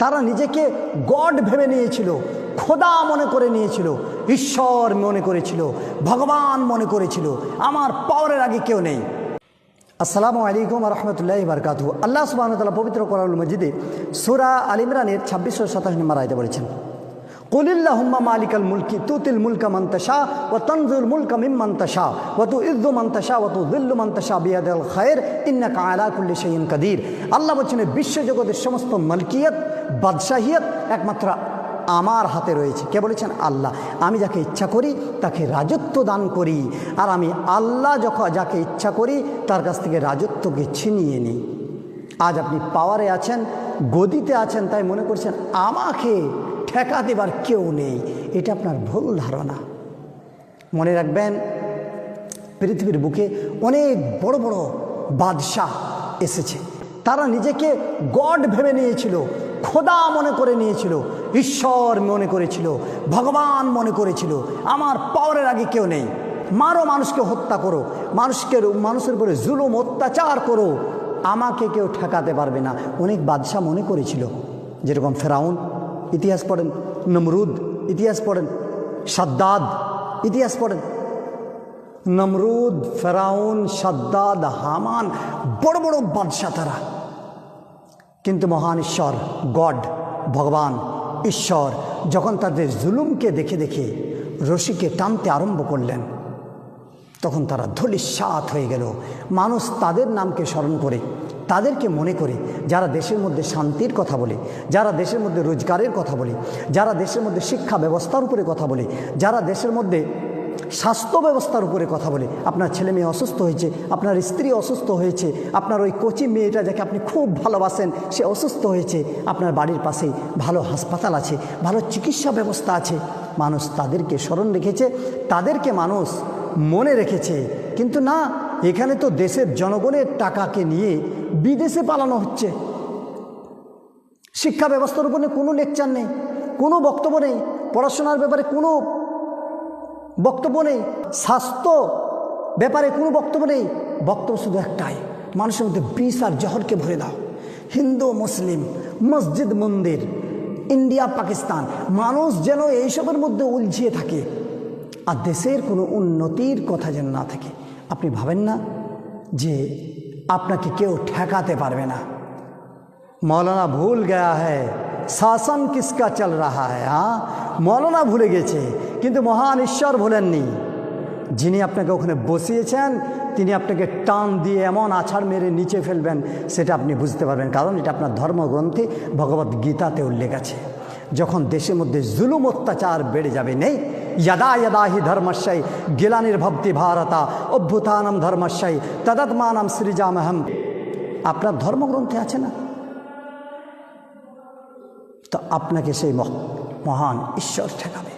তারা নিজেকে গড ভেবে নিয়েছিল, খোদা মনে করে নিয়েছিল, ঈশ্বর মনে করেছিল, ভগবান মনে করেছিল, আমার পাওয়ারের আগে কেউ নেই। আসসালামু আলাইকুম রহমতুল্লাহ বারকাতু আল্লাহ সুবাহ পবিত্র করাল মসজিদে সুরা আলিমরানের ছাব্বিশশো সাতাশ নম্বর আয়তে বলেছেন কুলিল্লাহুম্মা মালিকাল মুলকি তুতিল মুলকা মন্তশা ও তনজুল মুলকা মিম মন্তশা ও তু ইদ্দু মন্তশা ও তু দিল্লু মন্তশা বিয়াদাল খায়ের ইন্না কায়লা কুল্লি শাইন কাদির। আল্লাহ বলছেন বিশ্বজগতের সমস্ত মালকিয়ত, বাদশাহিয়ত একমাত্র আমার হাতে রয়েছে। কে বলেছেন? আল্লাহ। আমি যাকে ইচ্ছা করি, তাকে রাজত্ব দান করি। আর আমি আল্লাহ যখন যাকে ইচ্ছা করি, তার কাছ থেকে রাজত্বকে ছিনিয়ে নিই। আজ আপনি পাওয়ারে আছেন, গদিতে আছেন, তাই মনে করছেন, আমাকে ঠেকা দেবার কেউ নেই। এটা আপনার ভুল ধারণা। মনে রাখবেন, পৃথিবীর বুকে অনেক বড় বড় বাদশাহ এসেছে। তারা নিজেকে গড ভেবে নিয়েছিল, খোদা মনে করে নিয়েছিল, ঈশ্বর মনে করেছিল, ভগবান মনে করেছিল, আমার পাওয়ারের আগে কেউ নেই। মারো মানুষকে হত্যা করো, মানুষকে মানুষের উপরে জুলুম, অত্যাচার করো। আমাকে কেউ ঠেকাতে পারবে না। অনেক বাদশাহ মনে করেছিল, যেরকম ফেরাউন ইতিহাস পড়েন নমরুদ, ইতিহাস পড়েন সাদ্দাদ, ইতিহাস পড়েন। নমরুদ, ফেরাউন, সাদ্দাদ, হামান, বড় বড় বাদশাহ তারা। কিন্তু মহান ঈশ্বর, গড, ভগবান, ঈশ্বর, যখন তাদের জুলুমকে দেখে দেখে রশিকে টানতে আরম্ভ করলেন তখন তারা ধলিস্বাত হয়ে গেল। মানুষ তাদের নামকে স্মরণ করে, তাদেরকে মনে করে, যারা দেশের মধ্যে শান্তির কথা বলে, যারা দেশের মধ্যে রোজগারের কথা বলে, যারা দেশের মধ্যে শিক্ষা ব্যবস্থার উপরে কথা বলে, যারা দেশের মধ্যে স্বাস্থ্য ব্যবস্থার উপরে কথা বলে, আপনার ছেলে মেয়ে অসুস্থ হয়েছে, আপনার স্ত্রী অসুস্থ হয়েছে, আপনার ওই কোচি মেয়েটা যাকে আপনি খুব ভালোবাসেন, সে অসুস্থ হয়েছে, আপনার বাড়ির পাশেই ভালো হাসপাতাল আছে, ভালো চিকিৎসা ব্যবস্থা আছে মানুষ তাদেরকে স্মরণ রেখেছে, তাদেরকে মানুষ মনে রেখেছে। কিন্তু না, এখানে তো দেশের জনগণের টাকাকে নিয়ে বিদেশে পালানো হচ্ছে। শিক্ষা ব্যবস্থার উপরে কোনো লেকচার নেই, কোনো বক্তব্য নেই, পড়াশোনার ব্যাপারে কোনো বক্তব্য নেই, স্বাস্থ্য ব্যাপারে কোনো বক্তব্য নেই, বক্তব্য শুধু একটাই, মানুষের মধ্যে বিষ আর জহরকে ভরে দাও। হিন্দু, মুসলিম, মসজিদ, মন্দির ইন্ডিয়া, পাকিস্তান। মানুষ যেন এইসবের মধ্যে উলঝিয়ে থাকে। আর দেশের কোনো উন্নতির কথা যেন না থাকে। আপনি ভাবেন না যে আপনাকে কেউ ঠেকাতে পারবে না। মৌলানা ভুল গয়া হ্যায়। শাসন কিসকা চল হ্যাঁ হ্যাঁ মৌলানা ভুলে গেছে, কিন্তু মহান ঈশ্বর ভুলেননি। যিনি আপনাকে ওখানে বসিয়েছেন, তিনি আপনাকে টান দিয়ে এমন আছাড় মেরে নিচে ফেলবেন, সেটা আপনি বুঝতে পারবেন। কারণ এটা আপনার ধর্মগ্রন্থে ভগবত গীতাতে উল্লেখ আছে। যখন দেশের মধ্যে জুলুম অত্যাচার বেড়ে যাবে, নেই? যদা যদা হি ধর্মস্যাই গিলানির্ভক্তি ভারতা অভ্যুতানম ধর্মস্যাই, তদত্মানম শ্রীজামহম আপনার ধর্মগ্রন্থে আছে না? তো আপনাকে সেই মহান ঈশ্বর ঠেকাবে।